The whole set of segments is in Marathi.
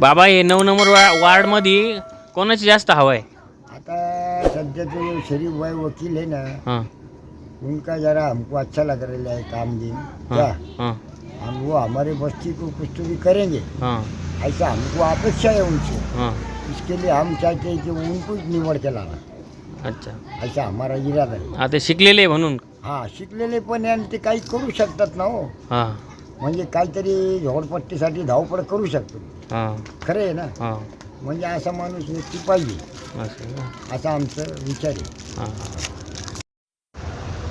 बाबा हे नऊ नंबर वा वार्डमध्ये कोणाची जास्त हवा आहे? आता सध्या तो शरीफ भाई वकील है ना हां. उनका जरा हमको अच्छा लग रहा है काम दिन हां क्या हां. हम वो हमारे बस्ती को कुछ तो भी करेंगे. हां. ऐसा हमको अपेक्षा है उनसे. हां. इसके लिए हम चाहते हैं कि उनको निवड के लाना. अच्छा. ऐसा हमारा इरादा है. हा ते शिकलेले आहे म्हणून? हां शिकलेले पण आहे आणि ते काही करू शकतात ना हो. हां. म्हणजे काहीतरी झोडपट्टीसाठी धावपळ करू शकतो. हां. खरं आहे ना? हां. म्हणजे असा माणूस नक्की पाहिजे. असं आहे का? असा आमचं विचार आहे. हां.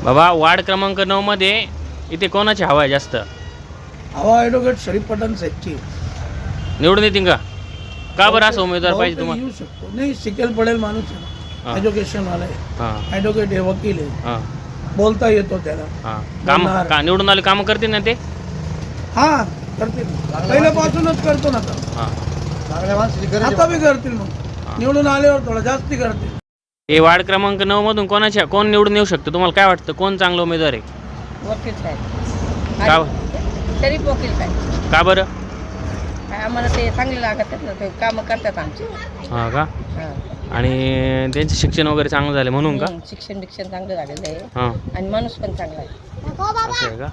बाबा वार्ड क्रमांक नऊमध्ये इथे कोणाची हवा आहे जास्त? हवा ॲडव्होकेट शरीफ पठाण साहेबची. निवडून येतील का? का बरं असं उमेदवार पाहिजे तुम्हाला? येऊ शकतो. नाही शिकेल पडेल माणूस हा. आहे एज्युकेशन वाला आहे. हां. ॲडव्होकेट आहे वकील आहे. हां. बोलता येतो त्याला. हां. काम बोलणार. का निवडून आले कामं करतील ना ते? हा करतील. पहिल्यापासूनच करतो ना आता. हां. बी करतील मग. निवडून आल्यावर थोडा जास्ती करतील. हे वार्ड क्रमांक नऊ मधून कोणाच्या कोण निवडून येऊ शकतं? तुम्हाला काय वाटतं? कोण चांगलं उमेदवार आहे? वकील साहेब. का वकील साहेब. का बरं? काय आम्हाला ते चांगले लागत आहेत ना ते कामं करतात आमचे. हां का? हां. आणि त्यांचे शिक्षण वगैरे चांगलं झालं म्हणून का? शिक्षण बिक्षण चांगलं झालेलं आहे. हां. आणि माणूस पण चांगला आहे. असं आहे का?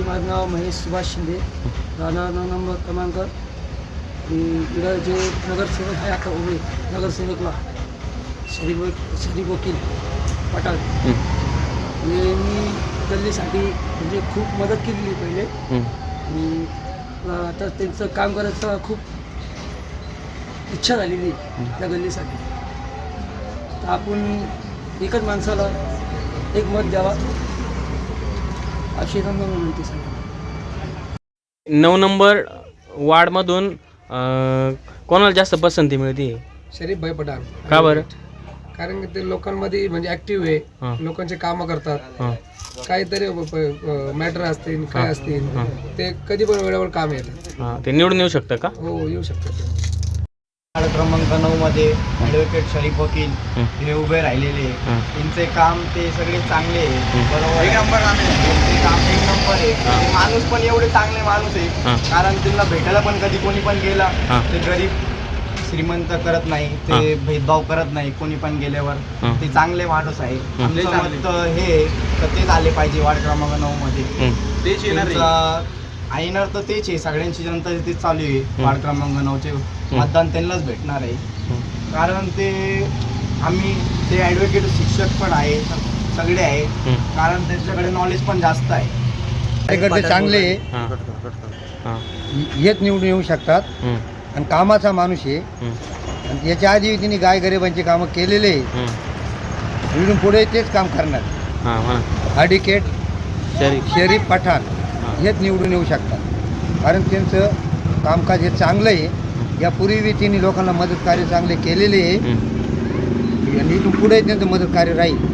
मी माझं नाव महेश सुभाष शिंदे. राहणार नंबर क्रमांक इकडं जे नगरसेवक आहे आता उभे नगरसेवकला शरीफ शरीफ वकील हे. मी गल्लीसाठी म्हणजे खूप मदत केलेली पहिले. आणि आता त्यांचं काम करायचं खूप इच्छा झालेली आहे त्या गल्लीसाठी. तर आपण एकच माणसाला एक मत द्यावा. अशी विनंती नऊ नंबर वार्डमधून कोणाला जास्त पसंती मिळते? शरीफ भाई पठाण. का बरं? कारण की ते लोकांमध्ये म्हणजे ऍक्टिव्ह हां. आहे लोकांचे कामं करतात. हां. काहीतरी मॅटर असतील काय हां. असतील. ते कधी पण वेळेवर काम येतात हां. ते निवडून येऊ शकतं का? हो येऊ शकतात ते. वार्ड क्रमांक नऊ मध्ये ॲडव्होकेट शरीफ वकील हं. हे उभे राहिलेले. हं. त्यांचे काम ते सगळे चांगले आहे. हं. बरोबर त्यांचे काम एक नंबर आहे हां. माणूस पण एवढे चांगले माणूस आहे हां. कारण त्यांना भेटायला पण कधी कोणी पण गेला. ते गरीब श्रीमंत करत नाही ते भेदभाव करत नाही कोणी पण गेल्यावर. ते चांगले माणूस आहे हं. हे तर तेच आले पाहिजे वार्ड क्रमांक नऊ मध्ये हं, तेच येणार येणार तर तेच आहे सगळ्यांची जनता तेच चालू आहे हं. वार्ड क्रमांक नऊचे मतदान त्यांनाच भेटणार आहे. कारण ते आम्ही ते ॲडव्होकेट शिक्षक पण आहे सगळे आहे. हं, कारण त्यांच्याकडे नॉलेज पण जास्त आहे. कार्यकर्ते चांगले. हां. हां. येत निवडून येऊ शकतात. हं, आणि कामाचा माणूस आहे. आणि याच्या आधी तिने गाय गरिबांची कामं केलेले. आहे. इथून पुढे तेच काम करणार. हां म्हणा. शरीफ. शरीफ पठाण हां. हेच निवडून येऊ शकतात. कारण त्यांचं कामकाज हे चांगलं आहे. यापूर्वी बी त्यांनी लोकांना मदत कार्य चांगले केलेले आहे. आणि इथून पुढे त्यांचं मदत कार्य राहील.